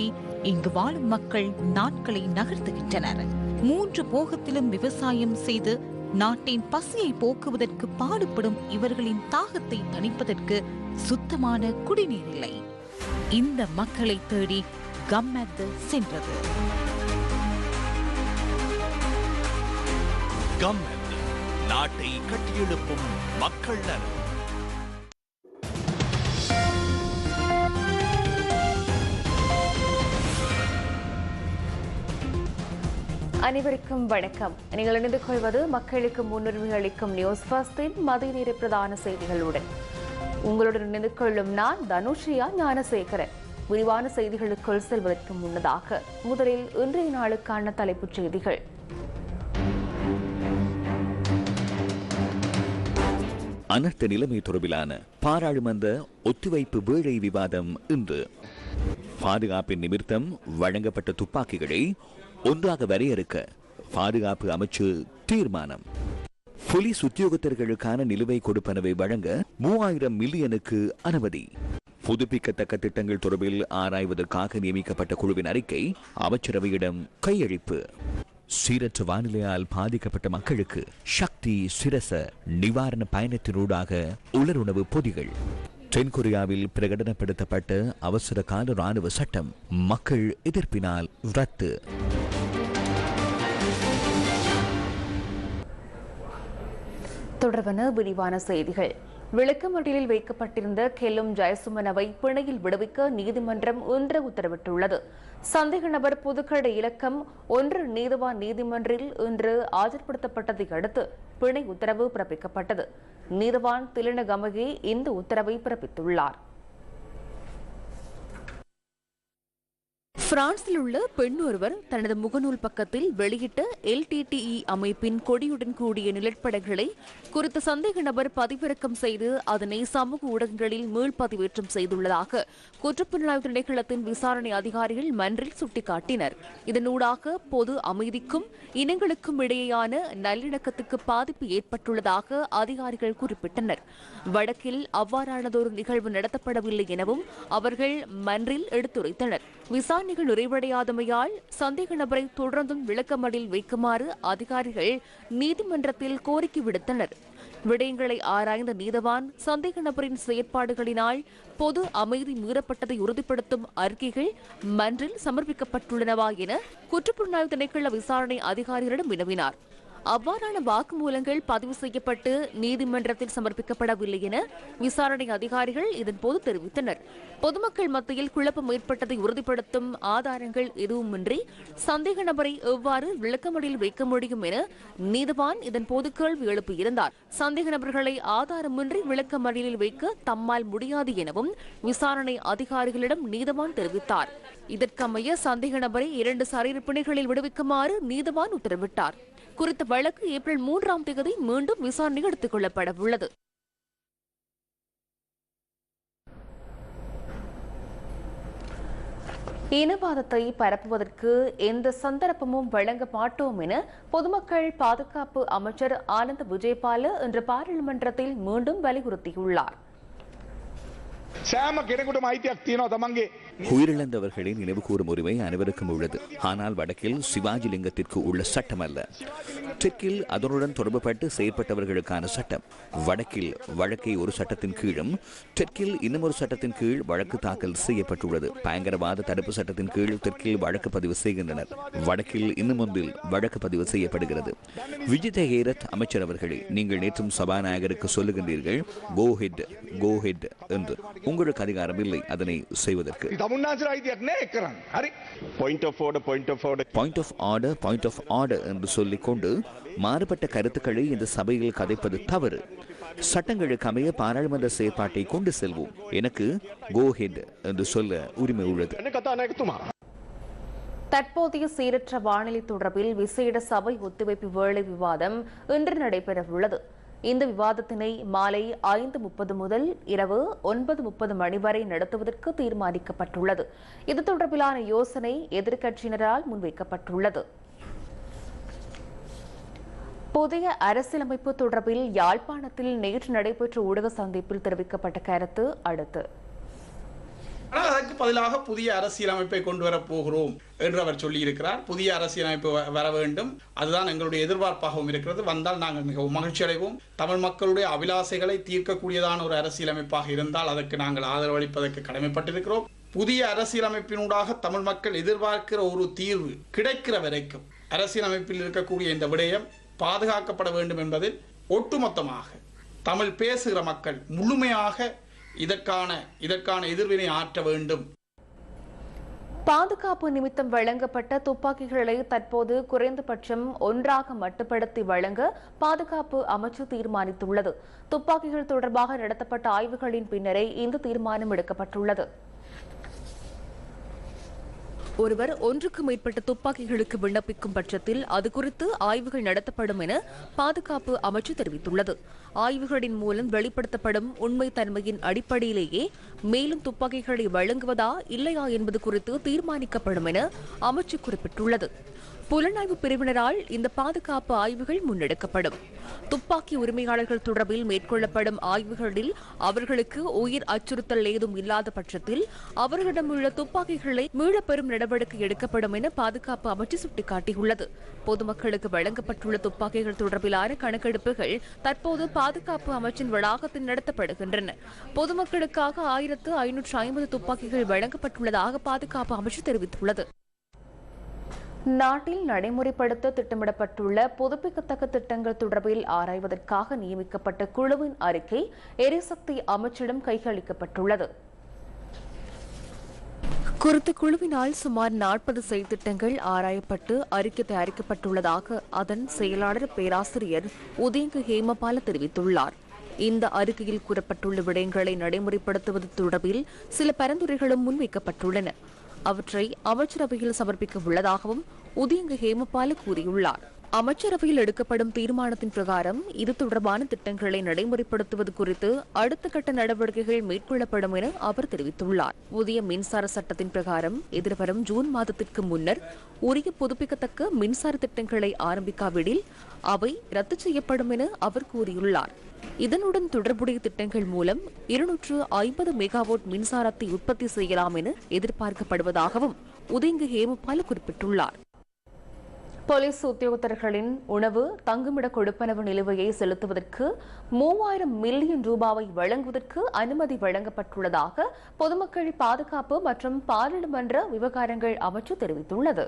நம்பி இங்கு வாழும் மக்கள் நாட்களை நகர்த்துகின்றனர். மூன்று போகத்திலும் விவசாயம் செய்து நாட்டின் பசியை போக்குவதற்கு பாடுபடும் இவர்களின் தாகத்தை தணிப்பதற்கு சுத்தமான குடிநீர் இல்லை. இந்த மக்களை தேடி கம்மத்து சென்றது. கம்மெத் நாட்டை கட்டியெழுப்பும் மக்கள் நலன். அனைவருக்கும் வணக்கம். நீங்கள் இணைந்து கொள்வது மக்களுக்கு முன்னுரிமை அளிக்கும் நியூஸ் பஸ்டின் மதிய நேர பிரதான செய்திகளுடன். உங்களுடன் இணைந்து கொள்ளும் நான் தனுஷ்ரியா ஞானசேகரன். விரிவான செய்திகளுக்குள் செல்வதற்கு முன்னதாக முதலில் இன்றைய நாளுக்கான தலைப்புச் செய்திகள். அனர்த்த நிலைமை தொடர்பிலான பாராளுமன்ற ஒத்திவைப்பு வேளை விவாதம் இன்று. பாதுகாப்பின் நிமித்தம் வழங்கப்பட்ட துப்பாக்கிகளை ஒன்றாக வரையறுக்க பாதுகாப்பு அமைச்சு தீர்மானம். போலீஸ் உத்தியோகத்தர்களுக்கான நிலுவை கொடுப்பனவை வழங்க மூவாயிரம் மில்லியனுக்கு அனுமதி. புதுப்பிக்கத்தக்க திட்டங்கள் தொடர்பில் ஆராய்வதற்காக நியமிக்கப்பட்ட குழுவின் அறிக்கை அமைச்சரவையிடம் கையளிப்பு. சீரற்ற வானிலையால் பாதிக்கப்பட்ட மக்களுக்கு சக்தி சிரச நிவாரண பயணத்தினூடாக உலருணவு பொதிகள். தென்கொரியாவில் பிரகடனப்படுத்தப்பட்ட அவசர கால ராணுவ சட்டம் மக்கள் எதிர்ப்பினால் ரத்து. தொடர்பான விரிவான செய்திகள். விளக்கமறியலில் வைக்கப்பட்டிருந்த கெல்லும் ஜெயசுமனவை பிணையில் விடுவிக்க நீதிமன்றம் இன்று உத்தரவிட்டுள்ளது. சந்தேக நபர் புதுக்கடை இலக்கம் ஒன்று நீதிவான் நீதிமன்றில் இன்று ஆஜர்படுத்தப்பட்டதை அடுத்து பிணை உத்தரவு பிறப்பிக்கப்பட்டது. நீதிவான் திலனகமகே இந்த உத்தரவை பிறப்பித்துள்ளார். பிரான்சில் உள்ள பெண் ஒருவர் தனது முகநூல் பக்கத்தில் வெளியிட்ட எல்டிடிஇ அமைப்பின் கொடியுடன் கூடிய நிலப்படங்களை குறித்த சந்தேக நபர் பதிவிறக்கம் செய்து அதனை சமூக ஊடகங்களில் மீள்பதிவேற்றம் செய்துள்ளதாக குற்றப்புலனாய்வு திணைக்களத்தின் விசாரணை அதிகாரிகள் மன்றில் சுட்டிக்காட்டினர். இதனூடாக பொது அமைதிக்கும் இனங்களுக்கும் இடையேயான நல்லிணக்கத்துக்கு பாதிப்பு ஏற்பட்டுள்ளதாக அதிகாரிகள் குறிப்பிட்டனர். வடக்கில் அவ்வாறானதொரு நிகழ்வு நடத்தப்படவில்லை எனவும் அவர்கள் மன்றில் எடுத்துரைத்தனர். விசாரணைகள் நிறைவடையாதமையால் சந்தேக நபரை தொடர்ந்தும் விளக்கமடில் வைக்குமாறு அதிகாரிகள் நீதிமன்றத்தில் கோரிக்கை விடுத்தனர். விடயங்களை ஆராய்ந்த நீதவான் சந்தேக நபரின் செயற்பாடுகளினால் பொது அமைதி மீறப்பட்டதை உறுதிப்படுத்தும் அறிக்கைகள் மன்றில் சமர்ப்பிக்கப்பட்டுள்ளனவா என குற்றப்புலனாய்வு திணைக்கள விசாரணை அதிகாரிகளிடம் வினவினார். அவ்வாறான வாக்குமூலங்கள் பதிவு செய்யப்பட்டு நீதிமன்றத்தில் சமர்ப்பிக்கப்படவில்லை என விசாரணை அதிகாரிகள் இதன்போது தெரிவித்தனர். பொதுமக்கள் மத்தியில் குழப்பம் ஏற்பட்டதை உறுதிப்படுத்தும் ஆதாரங்கள் எதுவுமின்றி சந்தேக நபரை எவ்வாறு விளக்கமடியில் வைக்க முடியும் என நீதிவான் இதன்போது கேள்வி எழுப்பியிருந்தார். சந்தேக நபர்களை ஆதாரமின்றி விளக்கமடியில் வைக்க தம்மால் முடியாது எனவும் விசாரணை அதிகாரிகளிடம் நீதவான் தெரிவித்தார். இதற்கமைய சந்தேக நபரை இரண்டு சரீர விடுவிக்குமாறு நீதவான் உத்தரவிட்டார். குறித்த வழக்கு ஏப்ரல் மூன்றாம் தேதி மீண்டும் விசாரணை எடுத்துக் கொள்ளப்பட உள்ளது இனவாதத்தை பரப்புவதற்கு எந்த சந்தர்ப்பமும் வழங்க மாட்டோம் என பொதுமக்கள் பாதுகாப்பு அமைச்சர் ஆனந்த் விஜயபால இன்று பாராளுமன்றத்தில் மீண்டும் வலியுறுத்தியுள்ளார் සෑම කෙනෙකුටම අයිතියක් තියෙනවා තමන්ගේ உயிரிழந்தவர்களை நினைவு கூறும் உரிமை அனைவருக்கும் உள்ளது. ஆனால் வடக்கில் சிவாஜி லிங்கத்திற்கு உள்ள சட்டம் அல்ல. தெற்கில் அதனுடன் தொடர்புபட்டு செயற்பட்டவர்களுக்கான சட்டம். வடக்கில் வழக்கை ஒரு சட்டத்தின் கீழும் தெற்கில் இன்னுமொரு சட்டத்தின் கீழ் வழக்கு தாக்கல் செய்யப்பட்டுள்ளது. பயங்கரவாத தடுப்பு சட்டத்தின் கீழ் தெற்கில் வழக்கு பதிவு செய்கின்றனர். வடக்கில் இன்னும் ஒன்றில் வழக்கு பதிவு செய்யப்படுகிறது. விஜித ஹேரத் அமைச்சர் அவர்களே நீங்கள் நேற்றும் சபாநாயகருக்கு சொல்லுகின்றீர்கள் கோஹெட் கோஹெட் என்று. உங்களுக்கு அதிகாரம் இல்லை அதனை செய்வதற்கு. තමුන්නාන්සර අයිතියක් නෑ එක් කරන්න හරි point of order, point of order. Point of order point of order என்று சொல்லிக்கொண்டு மாறுபட்ட கருத்துக்களை இந்த சபையில் கதைப்பது தவறு சட்டங்களுக்கு அமைய பாராளுமன்ற செயற்பாட்டை கொண்டு செல்வோம் எனக்கு கோ ஹெட் என்று சொல்ல உரிமை உள்ளது என்ன கதாநாயகத்துமா தற்போதைய சீரற்ற வானிலை தொடர்பில் விசேட சபை ஒத்திவைப்பு வேளை விவாதம் இன்று நடைபெறவுள்ளது இந்த விவாதத்தினை மாலை ஐந்து முப்பது முதல் இரவு ஒன்பது முப்பது மணி வரை நடத்துவதற்கு தீர்மானிக்கப்பட்டுள்ளது. இது தொடர்பிலான யோசனை எதிர்க்கட்சியினரால் முன்வைக்கப்பட்டுள்ளது. புதிய அரசியலமைப்பு தொடர்பில் யாழ்ப்பாணத்தில் நேற்று நடைபெற்ற ஊடக சந்திப்பில் தெரிவிக்கப்பட்ட கருத்து அடுத்து. ஆனால் அதற்கு பதிலாக புதிய அரசியலமைப்பை கொண்டு வர போகிறோம் என்று அவர் சொல்லியிருக்கிறார். புதிய அரசியலமைப்பு வ- வர வேண்டும். அதுதான் எங்களுடைய எதிர்பார்ப்பாகவும் இருக்கிறது. வந்தால் நாங்கள் மிகவும் மகிழ்ச்சி அடைவோம் தமிழ் மக்களுடைய அபிலாசைகளை தீர்க்கக்கூடியதான ஒரு அரசியலமைப்பாக இருந்தால் அதற்கு நாங்கள் ஆதரவளிப்பதற்கு கடமைப்பட்டிருக்கிறோம். புதிய அரசியலமைப்பினூடாக தமிழ் மக்கள் எதிர்பார்க்கிற ஒரு தீர்வு கிடைக்கிற வரைக்கும் அரசியலமைப்பில் இருக்கக்கூடிய இந்த விடயம் பாதுகாக்கப்பட வேண்டும் என்பதில் ஒட்டுமொத்தமாக தமிழ் பேசுகிற மக்கள் முழுமையாக இதற்கான இதற்கான எதிர்வினை ஆற்ற வேண்டும். பாதுகாப்பு நிமித்தம் வழங்கப்பட்ட துப்பாக்கிகளை தற்போது குறைந்தபட்சம் ஒன்றாக மட்டுப்படுத்தி வழங்க பாதுகாப்பு அமைச்சு தீர்மானித்துள்ளது. துப்பாக்கிகள் தொடர்பாக நடத்தப்பட்ட ஆய்வுகளின் பின்னரே இந்த தீர்மானம் எடுக்கப்பட்டுள்ளது. ஒருவர் ஒன்றுக்கு மேற்பட்ட துப்பாக்கிகளுக்கு விண்ணப்பிக்கும் பட்சத்தில் அது குறித்து ஆய்வுகள் நடத்தப்படும் என பாதுகாப்பு அமைச்சு தெரிவித்துள்ளது. ஆய்வுகளின் மூலம் வெளிப்படுத்தப்படும் உண்மை தன்மையின் அடிப்படையிலேயே மேலும் துப்பாக்கிகளை வழங்குவதா இல்லையா என்பது குறித்து தீர்மானிக்கப்படும் என அமைச்சு குறிப்பிட்டுள்ளது. புலனாய்வு பிரிவினரால் இந்த பாதுகாப்பு ஆய்வுகள் முன்னெடுக்கப்படும். துப்பாக்கி உரிமையாளர்கள் தொடர்பில் மேற்கொள்ளப்படும் ஆய்வுகளில் அவர்களுக்கு உயிர் அச்சுறுத்தல் ஏதும் இல்லாத பட்சத்தில் அவர்களிடமுள்ள துப்பாக்கிகளை மீளப்பெறும் நடவடிக்கை எடுக்கப்படும் என பாதுகாப்பு அமைச்சு சுட்டிக்காட்டியுள்ளது. பொதுமக்களுக்கு வழங்கப்பட்டுள்ள துப்பாக்கிகள் தொடர்பிலான கணக்கெடுப்புகள் தற்போது பாதுகாப்பு அமைச்சின் வளாகத்தில் நடத்தப்படுகின்றன. பொதுமக்களுக்காக ஆயிரத்து ஐநூற்று ஐம்பது துப்பாக்கிகள் வழங்கப்பட்டுள்ளதாக பாதுகாப்பு அமைச்சு தெரிவித்துள்ளது. நாட்டில் நடைமுறைப்படுத்த திட்டமிடப்பட்டுள்ள புதுப்பிக்கத்தக்க திட்டங்கள் தொடர்பில் ஆராய்வதற்காக நியமிக்கப்பட்ட குழுவின் அறிக்கை எரிசக்தி அமைச்சிடம் கையளிக்கப்பட்டுள்ளது. குறித்த குழுவினால் சுமார் நாற்பது செய்திட்டங்கள் ஆராயப்பட்டு அறிக்கை தயாரிக்கப்பட்டுள்ளதாக அதன் செயலாளர் பேராசிரியர் உதயங்கு ஹேமபால தெரிவித்துள்ளார். இந்த அறிக்கையில் கூறப்பட்டுள்ள விடயங்களை நடைமுறைப்படுத்துவது தொடர்பில் சில பரிந்துரைகளும் முன்வைக்கப்பட்டுள்ளன. அவற்றை அமைச்சரவையில் சமர்ப்பிக்க உள்ளதாகவும் உதயங்க ஹேமபால கூறியுள்ளார். அமைச்சரவையில் எடுக்கப்படும் தீர்மானத்தின் பிரகாரம் இது தொடர்பான திட்டங்களை நடைமுறைப்படுத்துவது குறித்து அடுத்த கட்ட நடவடிக்கைகள் மேற்கொள்ளப்படும் என அவர் தெரிவித்துள்ளார். புதிய மின்சார சட்டத்தின் பிரகாரம் எதிர்வரும் ஜூன் மாதத்திற்கு முன்னர் உரிய புதுப்பிக்கத்தக்க மின்சார திட்டங்களை ஆரம்பிக்காவிடில் அவை ரத்து செய்யப்படும் என அவர் கூறியுள்ளார். இதனுடன் தொடர்புடைய திட்டங்கள் மூலம் இருநூற்று ஐம்பது மெகாவாட் மின்சாரத்தை உற்பத்தி செய்யலாம் என எதிர்பார்க்கப்படுவதாகவும் உதயங்க ஹேமபால குறிப்பிட்டுள்ளார். போலீஸ் உத்தியோகத்தர்களின் உணவு தங்குமிட கொடுப்பனவு நிலுவையை செலுத்துவதற்கு மூவாயிரம் மில்லியன் ரூபாவை வழங்குவதற்கு அனுமதி வழங்கப்பட்டுள்ளதாக பொதுமக்கள் பாதுகாப்பு மற்றும் பாராளுமன்ற விவகாரங்கள் அமைச்சு தெரிவித்துள்ளது.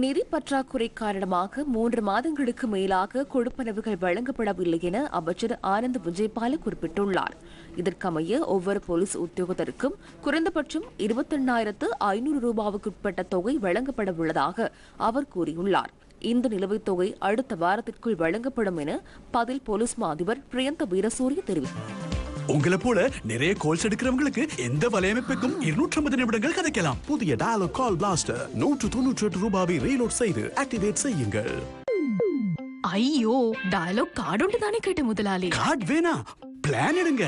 நிதி பற்றாக்குறை காரணமாக மூன்று மாதங்களுக்கு மேலாக கொடுப்பனவுகள் வழங்கப்படவில்லை என அமைச்சர் ஆனந்த் விஜயபால குறிப்பிட்டுள்ளார். இதற்கமைய ஒவ்வொரு போலீஸ் உத்தியோகத்தருக்கும் குறைந்தபட்சம் இருபத்தெண்ணாயிரத்து ஐநூறு ரூபாவுக்குட்பட்ட தொகை வழங்கப்பட உள்ளதாக அவர் கூறியுள்ளார். இந்த நிலுவைத் தொகை அடுத்த வாரத்திற்குள் வழங்கப்படும் என பதில் போலீஸ் மா அதிபர் பிரியந்த வீரசூரிய தெரிவித்தார். உங்களை போல நிறைய கால்ஸ் எடுக்கிறவங்களுக்கு எந்த வலையமைப்புக்கும் இருநூற்றி ஐம்பது நிமிடங்கள் கதைக்கலாம் புதிய டயலாக் கால் பிளாஸ்டர் நூற்று தொன்னூற்றி எட்டு ரூபாவை ரீலோட் செய்து ஆக்டிவேட் செய்யுங்கள். ஐயோ டயலாக் கார்டு தானே கேட்ட முதலாளி. கார்டு வேணா. பிளான் எடுங்க.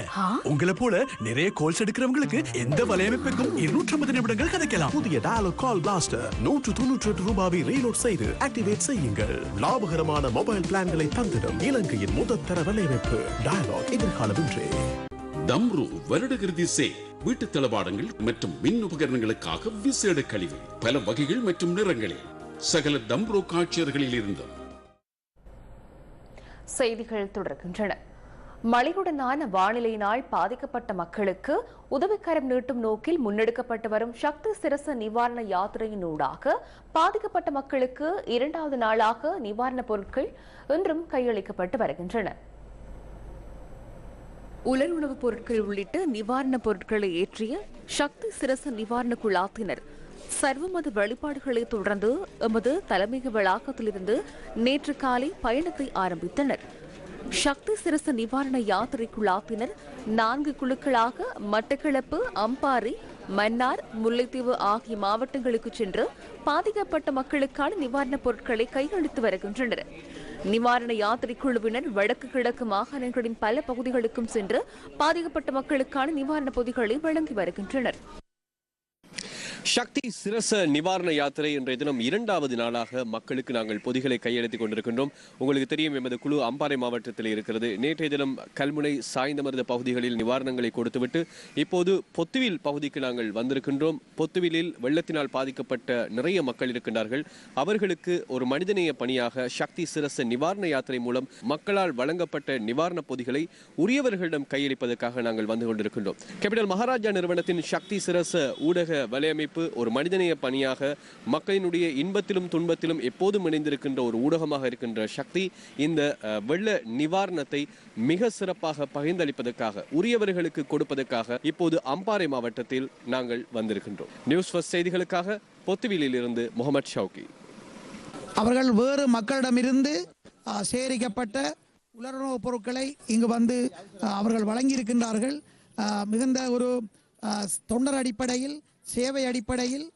உங்களை போல நிறைய கால்ஸ் எடுக்கிறவங்களுக்கு எந்த வலையமைப்புக்கும் இருநூற்றி ஐம்பது நிமிடங்கள் கதைக்கலாம் புதிய டயலாக் கால் பிளாஸ்டர் நூற்று தொன்னூற்றி எட்டு ரூபாவை ரீலோட் செய்து ஆக்டிவேட் செய்யுங்கள். லாபகரமான மொபைல் பிளான்களை தந்திடும் இலங்கையின் முதற்தர வலையமைப்பு. டயலாக் எதிர்காலம் இன்றே தம்ரு வருடகிருதி சே வீட்டு தளவாடங்கள் மற்றும் மின் உபகரணங்களுக்காக விசேட கழிவு பல வகைகள் மற்றும் நிறங்களில் சகல தம்ரோ காட்சியர்களில் இருந்தும் செய்திகள் தொடர்கின்றன. மழையுடனான வானிலையினால் பாதிக்கப்பட்ட மக்களுக்கு உதவிக்கரம் நீட்டும் நோக்கில் முன்னெடுக்கப்பட்டு வரும் சக்தி சிரச நிவாரண யாத்திரையினூடாக பாதிக்கப்பட்ட மக்களுக்கு இரண்டாவது நாளாக நிவாரணப் பொருட்கள் இன்றும் கையளிக்கப்பட்டு வருகின்றன. உலர் உணவுப் பொருட்கள் உள்ளிட்ட நிவாரணப் பொருட்களை ஏற்றிய சக்தி சிரச நிவாரண குழாத்தினர் சர்வமத வழிபாடுகளை தொடர்ந்து எமது தலைமை வளாகத்திலிருந்து நேற்று காலை பயணத்தை ஆரம்பித்தனர். சக்தி சிரச நிவாரண யாத்திரை குழாத்தினர் நான்கு குழுக்களாக மட்டக்களப்பு அம்பாறை மன்னார் முல்லைத்தீவு ஆகிய மாவட்டங்களுக்கு சென்று பாதிக்கப்பட்ட மக்களுக்கான நிவாரணப் பொருட்களை கையளித்து வருகின்றனர். நிவாரண யாத்திரை குழுவினர் வடக்கு கிழக்கு மாகாணங்களின் பல பகுதிகளுக்கும் சென்று பாதிக்கப்பட்ட மக்களுக்கான நிவாரணப் பொதிகளை வழங்கி வருகின்றனர். சக்தி சிரச நிவாரண யாத்திரை இன்றைய தினம் இரண்டாவது நாளாக மக்களுக்கு நாங்கள் பொதிகளை கையெழுத்திக் கொண்டிருக்கின்றோம். உங்களுக்கு தெரியும் எமது குழு அம்பாறை மாவட்டத்தில் இருக்கிறது. நேற்றைய தினம் கல்முனை சாய்ந்தமருத பகுதிகளில் நிவாரணங்களை கொடுத்துவிட்டு இப்போது பொத்துவில் பகுதிக்கு நாங்கள் வந்திருக்கின்றோம். பொத்துவிலில் வெள்ளத்தினால் பாதிக்கப்பட்ட நிறைய மக்கள் இருக்கின்றார்கள். அவர்களுக்கு ஒரு மனிதநேய பணியாக சக்தி சிரச நிவாரண யாத்திரை மூலம் மக்களால் வழங்கப்பட்ட நிவாரணப் பொதிகளை உரியவர்களிடம் கையளிப்பதற்காக நாங்கள் வந்து கொண்டிருக்கின்றோம். கேபிட்டல் மகாராஜா நிறுவனத்தின் சக்தி சிரச ஊடக வலையமைப்பு ஒரு மனிதநேய பணியாக மக்களினுடைய இன்பத்திலும் துன்பத்திலும் எப்போதும் இணைந்திருக்கின்ற ஒரு ஊடகமாக இருக்கின்ற சக்தி இந்த வெள்ள நிவாரணத்தை மிக சிறப்பாக பகிர்ந்தளிப்பதற்காக உரியவர்களுக்கு கொடுப்பதற்காக இப்போது அம்பாறை மாவட்டத்தில் நாங்கள் வந்திருக்கின்றோம். நியூஸ் ஃபர்ஸ்ட் செய்திகளுக்காக பொத்துவிலிருந்து முகமது ஷவுகி அவர்கள் வேறு மக்களிடமிருந்து சேகரிக்கப்பட்ட உலருணவுப் பொருட்களை இங்கு வந்து அவர்கள் வழங்கியிருக்கின்றார்கள். மிகுந்த ஒரு தொண்டர் அடிப்படையில் சேவை அடிப்படையில்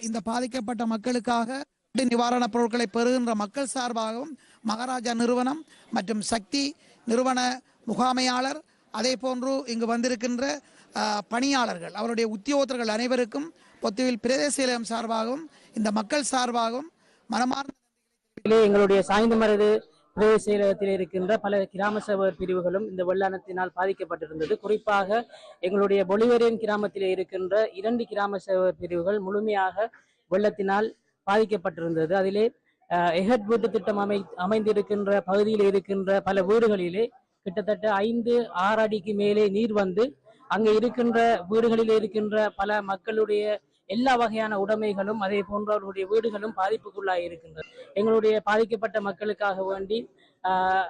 இந்த பாதிக்கப்பட்ட மக்களுக்காக நிவாரணப் பொருட்களை பெறுகின்ற மக்கள் சார்பாகவும் மகாராஜா நிறுவனம் மற்றும் சக்தி நிறுவன முகாமையாளர் அதே போன்று இங்கு வந்திருக்கின்ற பணியாளர்கள் அவருடைய உத்தியோகத்தர்கள் அனைவருக்கும் பொத்துவில் பிரதேச செயலகம் சார்பாகவும் இந்த மக்கள் சார்பாகவும் மனமார்ந்த இதிலே எங்களுடைய சாய்ந்தமரது பிரதேச செயலகத்தில் இருக்கின்ற பல கிராம சபை பிரிவுகளும் இந்த வெள்ளானத்தினால் பாதிக்கப்பட்டிருந்தது. குறிப்பாக எங்களுடைய பொலிவரியன் கிராமத்திலே இருக்கின்ற இரண்டு கிராம சபை பிரிவுகள் முழுமையாக வெள்ளத்தினால் பாதிக்கப்பட்டிருந்தது. அதிலே எஹட் வீட்டு திட்டம் அமை அமைந்திருக்கின்ற பகுதியில் இருக்கின்ற பல வீடுகளிலே கிட்டத்தட்ட ஐந்து ஆறு அடிக்கு மேலே நீர் வந்து அங்கே இருக்கின்ற வீடுகளில் இருக்கின்ற பல மக்களுடைய எல்லா வகையான உடைமைகளும் அதே போன்ற அவர்களுடைய வீடுகளும் பாதிப்புக்குள்ளாக இருக்கின்றது எங்களுடைய பாதிக்கப்பட்ட மக்களுக்காக வேண்டி ஆஹ்,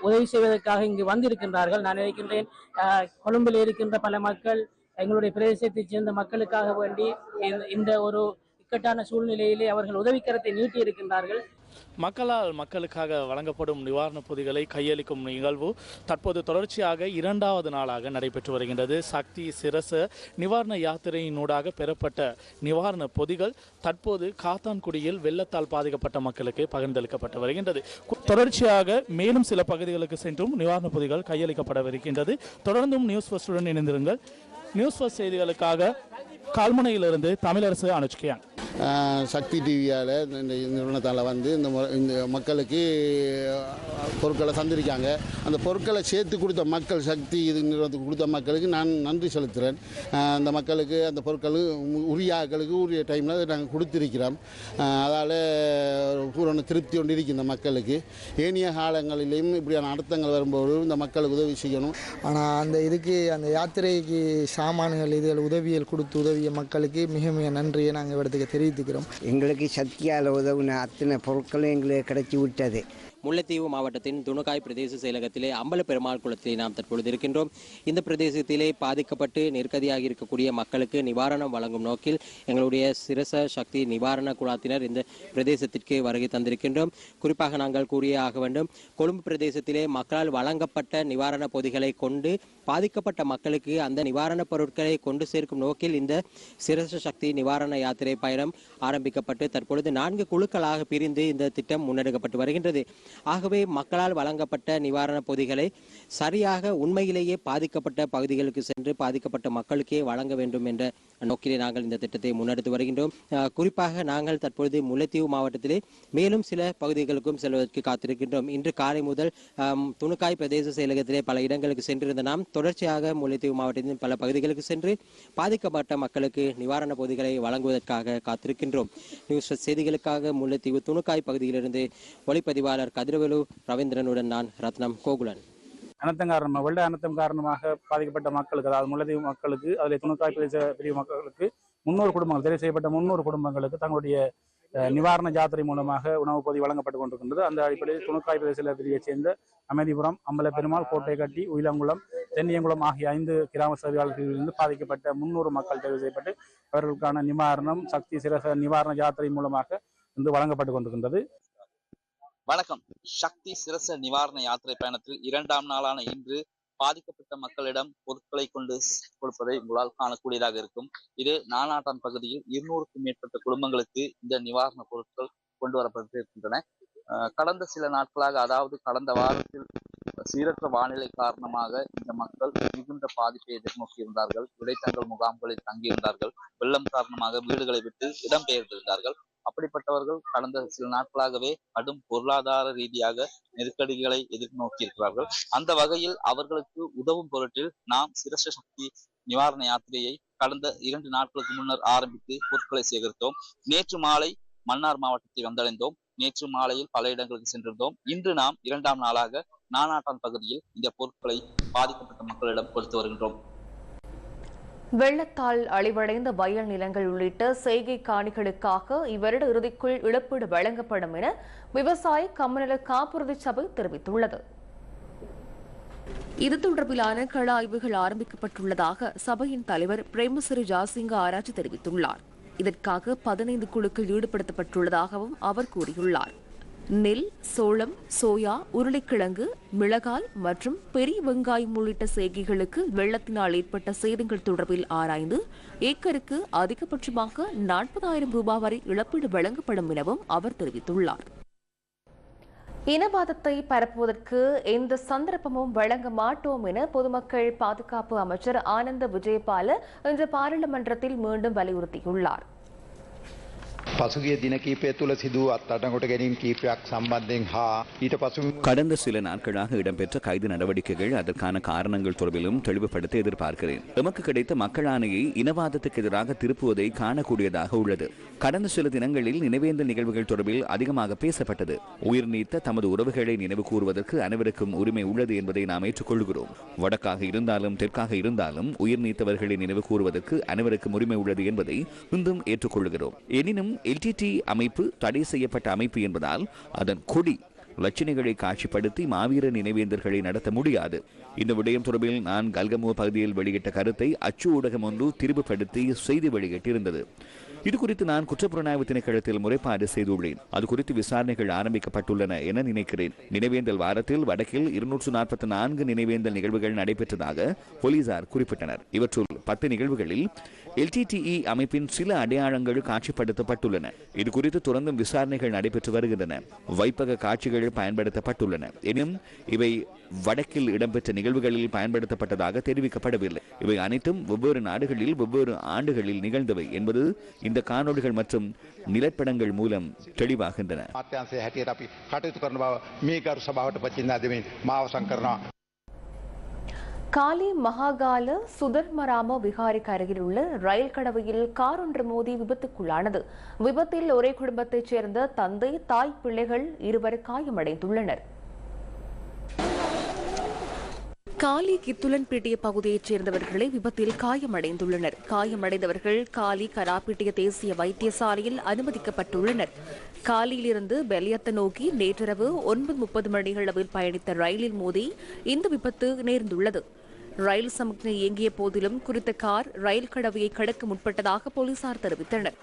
உதவி செய்வதற்காக இங்கு வந்திருக்கின்றார்கள். நான் நினைக்கின்றேன் ஆஹ், கொழும்பில் இருக்கின்ற பல மக்கள் எங்களுடைய பிரதேசத்தைச் சேர்ந்த மக்களுக்காக வேண்டி இந்த- இந்த ஒரு இக்கட்டான சூழ்நிலையிலே அவர்கள் உதவிக்கரத்தை நீட்டி இருக்கின்றார்கள் மக்களால் மக்களுக்காக வழங்கப்படும் நிவாரணப் பொதிகளை கையளிக்கும் நிகழ்வு தற்போது தொடர்ச்சியாக இரண்டாவது நாளாக நடைபெற்று வருகின்றது. சக்தி சிரச நிவாரண யாத்திரையினூடாக பெறப்பட்ட நிவாரணப் பொதிகள் தற்போது காத்தான்குடியில் வெள்ளத்தால் பாதிக்கப்பட்ட மக்களுக்கு பகிர்ந்தளிக்கப்பட்டு வருகின்றது. தொடர்ச்சியாக மேலும் சில பகுதிகளுக்கு சென்றும் நிவாரணப் பொதிகள் கையளிக்கப்படவிருக்கின்றது. தொடர்ந்தும் நியூஸ் ஃபர்ஸ்டுடன் இணைந்திருங்கள். நியூஸ் ஃபர்ஸ்ட் செய்திகளுக்காக கால்முனையிலிருந்து தமிழரசு அனுஷ்கியான் சக்தி டிவியால் இந்த நிறுவனத்தால் வந்து இந்த மு- இந்த மக்களுக்கு பொருட்களை தந்திருக்காங்க. அந்த பொருட்களை சேர்த்து கொடுத்த மக்கள் சக்தி இது நிறுவனத்துக்கு கொடுத்த மக்களுக்கு நான் நன்றி செலுத்துகிறேன் அந்த மக்களுக்கு அந்த பொருட்கள் உரிய ஆட்களுக்கு உரிய டைமில் நாங்கள் கொடுத்திருக்கிறோம். அதால் பூரண திருப்தி ஒன்று இருக்கு இந்த மக்களுக்கு. ஏனைய காலங்களிலேயும் இப்படியான அர்த்தங்கள் வரும்போது இந்த மக்களுக்கு உதவி செய்யணும். ஆனால் அந்த இதுக்கு அந்த யாத்திரைக்கு சாமான்கள் இதுகள் உதவியல் கொடுத்து உதவிய மக்களுக்கு மிக மிக நன்றியை நாங்கள் இவரத்துக்கு தெரிவித்துக்கிறோம். எங்களுக்கு சக்தியால் உதவின அத்தனை பொருட்களும் எங்களுக்கு கிடைச்சி விட்டது. முல்லைத்தீவு மாவட்டத்தின் துணுக்காய் பிரதேச செயலகத்திலே அம்பல பெருமாள் குளத்திலே நாம் தற்பொழுது இருக்கின்றோம். இந்த பிரதேசத்திலே பாதிக்கப்பட்டு நெருக்கதியாக இருக்கக்கூடிய மக்களுக்கு நிவாரணம் வழங்கும் நோக்கில் எங்களுடைய சிரச சக்தி நிவாரண குழாத்தினர் இந்த பிரதேசத்திற்கு வருகை தந்திருக்கின்றோம். குறிப்பாக நாங்கள் கூறியே ஆக வேண்டும் கொழும்பு பிரதேசத்திலே மக்களால் வழங்கப்பட்ட நிவாரண பொதிகளை கொண்டு பாதிக்கப்பட்ட மக்களுக்கு அந்த நிவாரணப் பொருட்களை கொண்டு சேர்க்கும் நோக்கில் இந்த சிரச சக்தி நிவாரண யாத்திரை பயணம் ஆரம்பிக்கப்பட்டு தற்பொழுது நான்கு குழுக்களாக பிரிந்து இந்த திட்டம் முன்னெடுக்கப்பட்டு வருகின்றது. ஆகவே மக்களால் வழங்கப்பட்ட நிவாரணப் பொதிகளை சரியாக உண்மையிலேயே பாதிக்கப்பட்ட பகுதிகளுக்கு சென்று பாதிக்கப்பட்ட மக்களுக்கே வழங்க வேண்டும் என்ற நோக்கிலே நாங்கள் இந்த திட்டத்தை முன்னெடுத்து வருகின்றோம். குறிப்பாக நாங்கள் தற்பொழுது முல்லைத்தீவு மாவட்டத்திலே மேலும் சில பகுதிகளுக்கும் செல்வதற்கு காத்திருக்கின்றோம். இன்று காலை முதல் துணுக்காய் பிரதேச செயலகத்திலே பல இடங்களுக்கு சென்றிருந்த நாம் தொடர்ச்சியாக முல்லைத்தீவு மாவட்டத்தின் பல பகுதிகளுக்கு சென்று பாதிக்கப்பட்ட மக்களுக்கு நிவாரண பொதிகளை வழங்குவதற்காக காத்திருக்கின்றோம். நியூஸ் செய்திகளுக்காக முல்லைத்தீவு துணுக்காய் பகுதியிலிருந்து ஒளிப்பதிவாளர் கதிரவேலு ரவீந்திரனுடன் நான் ரத்னம் கோகுலன். அனர்த்தம் காரணமாக வெள்ள அனர்த்தம் காரணமாக பாதிக்கப்பட்ட மக்களுக்கு அதாவது முல்லைத்தீவு மக்களுக்கு அதில் துணுக்காய் பிரதேச பிரிவு மக்களுக்கு முன்னூறு குடும்பங்கள் தெரிவு செய்யப்பட்ட முன்னூறு குடும்பங்களுக்கு தங்களுடைய நிவாரண ஜாத்திரை மூலமாக உணவுப் பகுதி வழங்கப்பட்டு கொண்டிருக்கின்றது. அந்த அடிப்படையில் துணுக்காய் பிரதேச பிரிவைச் சேர்ந்த அமைதிபுரம் அம்பலப்பெருமாள் கோட்டைக்கட்டி உயிலங்குளம் தென்னியங்குளம் ஆகிய ஐந்து கிராம சேவையாளர்களிலிருந்து பாதிக்கப்பட்ட முன்னூறு மக்கள் தெரிவு செய்யப்பட்டு அவர்களுக்கான நிவாரணம் சக்தி சிரச நிவாரண ஜாத்திரை மூலமாக வந்து வழங்கப்பட்டு கொண்டிருக்கின்றது. வணக்கம். சக்தி சிரச நிவாரண யாத்திரை பயணத்தில் இரண்டாம் நாளான இன்று பாதிக்கப்பட்ட மக்களிடம் பொருட்களை கொண்டு கொடுப்பதை உங்களால் காணக்கூடியதாக இருக்கும். இது நானாட்டான் பகுதியில் இருநூறுக்கும் மேற்பட்ட குடும்பங்களுக்கு இந்த நிவாரண பொருட்கள் கொண்டு வரப்பட்டு இருக்கின்றன அஹ் கடந்த சில நாட்களாக அதாவது கடந்த வாரத்தில் சீரற்ற வானிலை காரணமாக இந்த மக்கள் மிகுந்த பாதிப்பை எதிர்நோக்கியிருந்தார்கள் இடைத்தங்கள் முகாம்களில் தங்கியிருந்தார்கள் வெள்ளம் காரணமாக வீடுகளை விட்டு இடம்பெயர்ந்திருந்தார்கள் அப்படிப்பட்டவர்கள் கடந்த சில நாட்களாகவே கடும் பொருளாதார ரீதியாக நெருக்கடிகளை எதிர்நோக்கியிருக்கிறார்கள் அந்த வகையில் அவர்களுக்கு உதவும் பொருட்டில் நாம் சிரச சக்தி நிவாரண யாத்திரையை கடந்த இரண்டு நாட்களுக்கு முன்னர் ஆரம்பித்து பொருட்களை சேகரித்தோம். நேற்று மாலை மன்னார் மாவட்டத்தை வந்தடைந்தோம். நேற்று மாலையில் பல இடங்களுக்கு சென்றிருந்தோம். இன்று நாம் இரண்டாம் நாளாக நானாட்டான் பகுதியில் இந்த பொருட்களை பாதிக்கப்பட்ட மக்களிடம் கொடுத்து வருகின்றோம். வெள்ளத்தால் அழிவடைந்த வயல் நிலங்கள் உள்ளிட்ட செய்கை காணிகளுக்காக இவ்வருட இறுதிக்குள் இழப்பீடு வழங்கப்படும் என விவசாய கமநல காப்புறுதி சபை தெரிவித்துள்ளது. இது தொடர்பிலான கள ஆய்வுகள் ஆரம்பிக்கப்பட்டுள்ளதாக சபையின் தலைவர் பிரேமசிறி ஜாசிங்க ஆராய்ச்சி தெரிவித்துள்ளார். இதற்காக பதினைந்து குழுக்கள் ஈடுபடுத்தப்பட்டுள்ளதாகவும் அவர் கூறியுள்ளார். நெல் சோளம் சோயா உருளைக்கிழங்கு மிளகாய் மற்றும் பெரிய வெங்காயம் உள்ளிட்ட செய்கைகளுக்கு வெள்ளத்தினால் ஏற்பட்ட சேதங்கள் தொடர்பில் ஆராய்ந்து ஏக்கருக்கு அதிகபட்சமாக நாற்பதாயிரம் ரூபாய் வரை இழப்பீடு வழங்கப்படும் எனவும் அவர் தெரிவித்துள்ளார். இனவாதத்தை பரப்புவதற்கு எந்த சந்தர்ப்பமும் வழங்க மாட்டோம் என பொதுமக்கள் பாதுகாப்பு அமைச்சர் ஆனந்த விஜயபால இன்று பாராளுமன்றத்தில் மீண்டும் வலியுறுத்தியுள்ளார். පසුගිය දින කීපය තුළ සිදූ අත්අඩංගොට ගැනීම් කීපයක් සම්බන්ධයෙන් හා ඊට පසු கடந்த சில நாட்களாக இடம்பெற்ற கைது நடவடிக்கைகள் அதற்கான காரணங்கள் தொடர்பிலும் தெளிவுபடுத்த எதிர்பார்க்கிறேன் எமக்கு கிடைத்த மக்கள் ஆணையை இனவாதத்துக்கு எதிராக திருப்புவதை காணக்கூடியதாக உள்ளது கடந்த சில தினங்களில் நினைவேந்தல் நிகழ்வுகள் தொடர்பில் அதிகமாக பேசப்பட்டது உயிர் நீத்த தமது உறவுகளை நினைவு கூறுவதற்கு அனைவருக்கும் உரிமை உள்ளது என்பதை நாம் ஏற்றுக்கொள்கிறோம் வடக்காக இருந்தாலும் தெற்காக இருந்தாலும் உயிர் நீத்தவர்களை நினைவு கூறுவதற்கு அனைவருக்கும் உரிமை உள்ளது என்பதை இன்றும் ஏற்றுக்கொள்கிறோம் எனினும் எல்டிடி அமைப்பு தடை செய்யப்பட்ட அமைப்பு என்பதால் அதன் கொடி லட்சணைகளை காட்சிப்படுத்தி மாவீர நினைவேந்தர்களை நடத்த முடியாது. இந்த விடயம் தொடர்பில் நான் கல்கமோ பகுதியில் வெளியிட்ட கருத்தை அச்சு ஊடகம் ஒன்று திரும்பப்படுத்தி செய்தி வெளியிட்டிருந்தது. இது குறித்து நான் குற்றப்புலனாய்வு திணைக்களத்தில் முறைப்பாடு செய்துள்ளேன். அது குறித்து விசாரணைகள் ஆரம்பிக்கப்பட்டுள்ளன என நினைக்கிறேன். நினைவேந்தல் வாரத்தில் வடக்கில் இருநூற்று நாற்பத்தி நான்கு நினைவேந்தல் நிகழ்வுகள் நடைபெற்றதாக போலீசார் குறிப்பிட்டனர். இவற்றுள் பத்து நிகழ்வுகளில் எல்டிடிஇ அமைப்பின் சில அடையாளங்கள் காட்சிப்படுத்தப்பட்டுள்ளன. இது குறித்து தொடர்ந்தும் விசாரணைகள் நடைபெற்று வருகின்றன. வைப்பக காட்சிகள் பயன்படுத்தப்பட்டுள்ளன. எனினும் இவை வடக்கில் இடம்பெற்ற நிகழ்வுகளில் பயன்படுத்தப்பட்டதாக தெரிவிக்கப்படவில்லை. இவை அனைத்தும் வெவ்வேறு நாடுகளில் வெவ்வேறு ஆண்டுகளில் நிகழ்ந்தவை என்பது இந்த காணொளிகள் மற்றும் நிலப்படங்கள் மூலம் தெளிவாகின்றன. காலி மகாகால சுதர்மராம விகாரிக்கு அருகில் உள்ள ரயில் கடவையில் கார் ஒன்று மோதி விபத்துக்குள்ளானது. விபத்தில் ஒரே குடும்பத்தைச் சேர்ந்த தந்தை தாய் பிள்ளைகள் இருவர் காயமடைந்துள்ளனர். காலி கித்துலன்பேட்டிய பகுதியைச் சேர்ந்தவர்களை விபத்தில் காயமடைந்துள்ளனர். காயமடைந்தவர்கள் காலி கராப்பீட்டிய தேசிய வைத்தியசாலையில் அனுமதிக்கப்பட்டுள்ளனர். காலியிலிருந்து பெலியத்தை நோக்கி நேற்றிரவு ஒன்பது முப்பது மணிகளவில் பயணித்த ரயிலில் மோதி இந்த விபத்து நேர்ந்துள்ளது. ரயில் சமிக்ஞை இயங்கிய போதிலும் குறித்த கார் ரயில் கடவையை கடக்க முற்பட்டதாக போலீசார் தெரிவித்தனர்.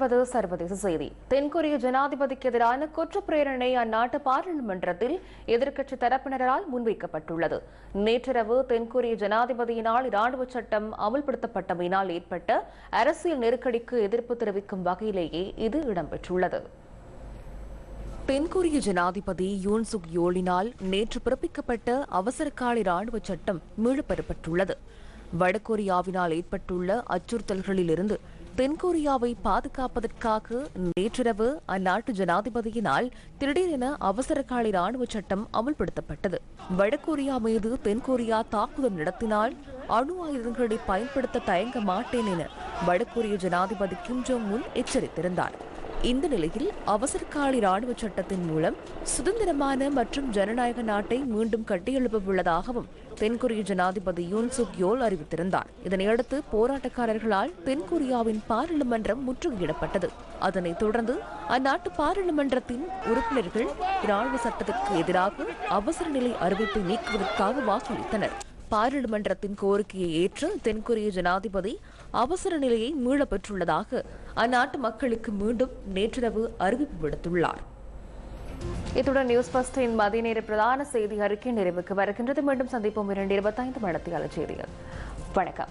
தொடர்வது சர்வதேச செய்தி. தென்கொரிய ஜனாதிபதிக்கு எதிரான குற்றப்பிரேரணை அந்நாட்டு பாராளுமன்றத்தில் எதிர்க்கட்சி தரப்பினரால் முன்வைக்கப்பட்டுள்ளது. நேற்றிரவு தென்கொரிய ஜனாதிபதியினால் இராணுவ சட்டம் அமல்படுத்தப்பட்டமையினால் ஏற்பட்ட அரசியல் நெருக்கடிக்கு எதிர்ப்பு தெரிவிக்கும் வகையிலேயே இது இடம்பெற்றுள்ளது. தென்கொரிய ஜனாதிபதி யூன் சுக் யோலினால் நேற்று பிறப்பிக்கப்பட்ட அவசரகால இராணுவ சட்டம் மீளப்பெறப்பட்டுள்ளது வடகொரியாவினால் ஏற்பட்டுள்ள அச்சுறுத்தல்களிலிருந்து தென்கொரியாவை பாதுகாப்பதற்காக நேற்றிரவு அந்நாட்டு ஜனாதிபதியினால் திடீரென அவசரகால ராணுவ சட்டம் அமல்படுத்தப்பட்டது. வடகொரியா மீது தென்கொரியா தாக்குதல் நடத்தினால் அணு ஆயுதங்களை பயன்படுத்த தயங்க மாட்டேன் என வடகொரிய ஜனாதிபதி கிம் ஜோங் உன் எச்சரித்திருந்தார். இந்த நிலையில் அவசரகால இராணுவ சட்டத்தின் மூலம் சுதந்திரமான மற்றும் ஜனநாயக நாட்டை மீண்டும் கட்டியெழுப்ப உள்ளதாகவும் தென்கொரிய ஜனாதிபதி யூன் சுக் யோல் அறிவித்திருந்தார். இதனையடுத்து போராட்டக்காரர்களால் தென்கொரியாவின் பாராளுமன்றம் முற்றுகையிடப்பட்டது. அதனைத் தொடர்ந்து அந்நாட்டு பாராளுமன்றத்தின் உறுப்பினர்கள் இராணுவ சட்டத்திற்கு எதிராக அவசர நிலை அறிவிப்பை நீக்குவதற்காக வாக்களித்தனர். பாராளுமன்றத்தின் கோரிக்கையை ஏற்று தென்கொரிய ஜனாதிபதி அவசர நிலையை மீளப்பெற்றுள்ளதாக அந்நாட்டு மக்களுக்கு மீண்டும் நேற்றிரவு அறிவிப்பு விடுத்துள்ளார். இத்துடன் நியூஸ் பஸ்டின் மதிய நேர பிரதான செய்தி அறிக்கை நிறைவுக்கு வருகின்றது. மீண்டும் சந்திப்போம் இரண்டு இருபத்தைந்து மணத்தியாளர் செய்திகள். வணக்கம்.